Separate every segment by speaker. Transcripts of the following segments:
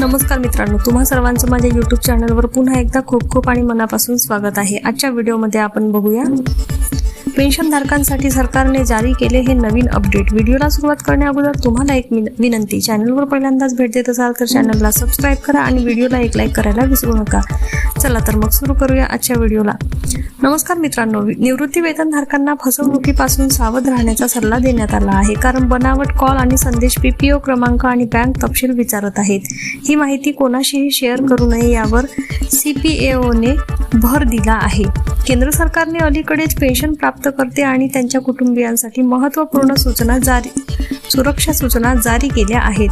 Speaker 1: नमस्कार मित्रांनो तुम्हा सर्वांचं माझ्या युट्यूब चॅनलवर पुन्हा एकदा खूप खूप आणि मनापासून स्वागत आहे. आजच्या व्हिडिओमध्ये आपण बघूया. पेन्शनधारकांसाठी सरकारने जारी केले हे नवीन अपडेट व्हिडिओला सुरुवात करण्या अगोदर तुम्हाला एक विनंती. चॅनलवर पहिल्यांदाच भेट देत असाल तर चॅनलला सबस्क्राईब करा आणि व्हिडिओला एक लाईक करायला विसरू नका. चला तर मग सुरू करूया आजच्या व्हिडिओला नमस्कार मित्रांनो निवृत्ती वेतनधारकांना फसवणुकीपासून सावध राहण्याचा सल्ला देण्यात आला आहे कारण बनावट कॉल आणि संदेश पीपीओ क्रमांक आणि बँक तपशील विचारत आहेत. ही माहिती कोणाशीही शेअर करू नये यावर सीपीएओने भर दिला आहे. केंद्र सरकारने अलीकडेच पेन्शन प्राप्त करते आणि त्यांच्या कुटुंबियांसाठी महत्त्वपूर्ण सूचना जारी सुरक्षा सूचना जारी केल्या आहेत.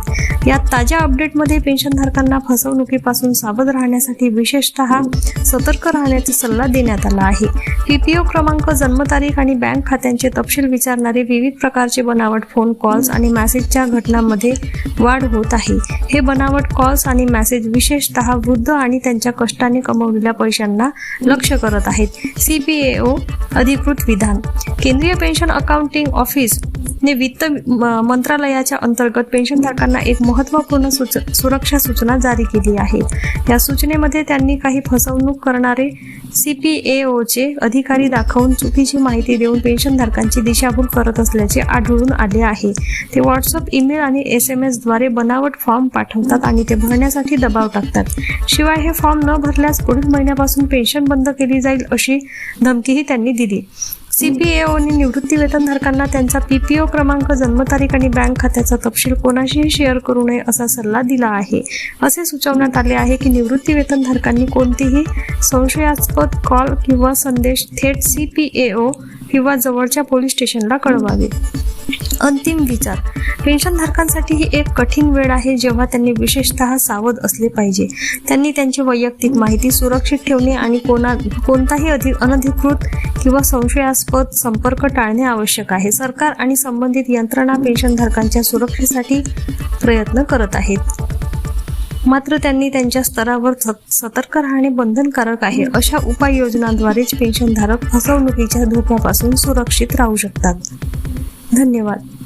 Speaker 1: या ताज्या अपडेटमध्ये पेन्शनधारकांना फसवणुकीपासून सावध राहण्यासाठी विशेषतः सतर्क राहण्याचा सल्ला देण्यात आला आहे. पीपीओ क्रमांक जन्मतारीख आणि बँक खात्यांचे तपशील विचारणारे विविध प्रकारचे बनावट फोन कॉल्स आणि मॅसेजच्या घटनांमध्ये वाढ होत आहे. हे बनावट कॉल्स आणि मॅसेज विशेषतः वृद्ध आणि त्यांच्या कष्टाने कमवलेल्या पैशांना लक्ष करत आहेत. सीपीएओ अधिकृत विधान. केंद्रीय पेन्शन अकाउंटिंग ऑफिस ने वित्त मंत्रालयाच्या अंतर्गत पेन्शनधारकांना एक महत्त्वपूर्ण सूच सुरक्षा सूचना जारी केली आहे. या सूचनेमध्ये त्यांनी काही फसवणूक करणारे सी पी ए ओचे अधिकारी दाखवून चुकीची माहिती देऊन पेन्शनधारकांची दिशाभूल करत असल्याचे आढळून आले आहे. ते व्हॉट्सअप ईमेल आणि एस एम एसद्वारे बनावट फॉर्म पाठवतात आणि ते भरण्यासाठी दबाव टाकतात. शिवाय हे फॉर्म न भरल्यास पुढील महिन्यापासून पेन्शन बंद केली जाईल अशी धमकीही त्यांनी दिली. सी सीपीएओने निवृत्ती वेतनधारकांना त्यांचा पी पी ओ क्रमांक जन्मतारीख आणि बँक खात्याचा तपशील कोणाशीही शेअर करू नये असा सल्ला दिला आहे. असे सुचवण्यात आले आहे की निवृत्ती वेतनधारकांनी कोणतीही संशयास्पद कॉल किंवा संदेश थेट सी पी ए ओ किंवा जवळच्या पोलीस स्टेशनला कळवावे. अंतिम विचार. पेन्शनधारकांसाठी ही एक कठीण वेळ आहे जेव्हा त्यांनी विशेषतः सावध असले पाहिजे. त्यांनी त्यांची वैयक्तिक माहिती सुरक्षित ठेवणे आणि कोणा कोणताही अधिक अनधिकृत किंवा संशयास्पद संपर्क टाळणे आवश्यक आहे. सरकार आणि संबंधित यंत्रणा पेन्शनधारकांच्या सुरक्षेसाठी प्रयत्न करत आहेत. मात्र त्यांनी त्यांच्या स्तरावर सतर्क राहणे बंधनकारक आहे. अशा उपाययोजनांद्वारेच पेन्शनधारक फसवणुकीच्या धोक्यापासून सुरक्षित राहू शकतात. धन्यवाद.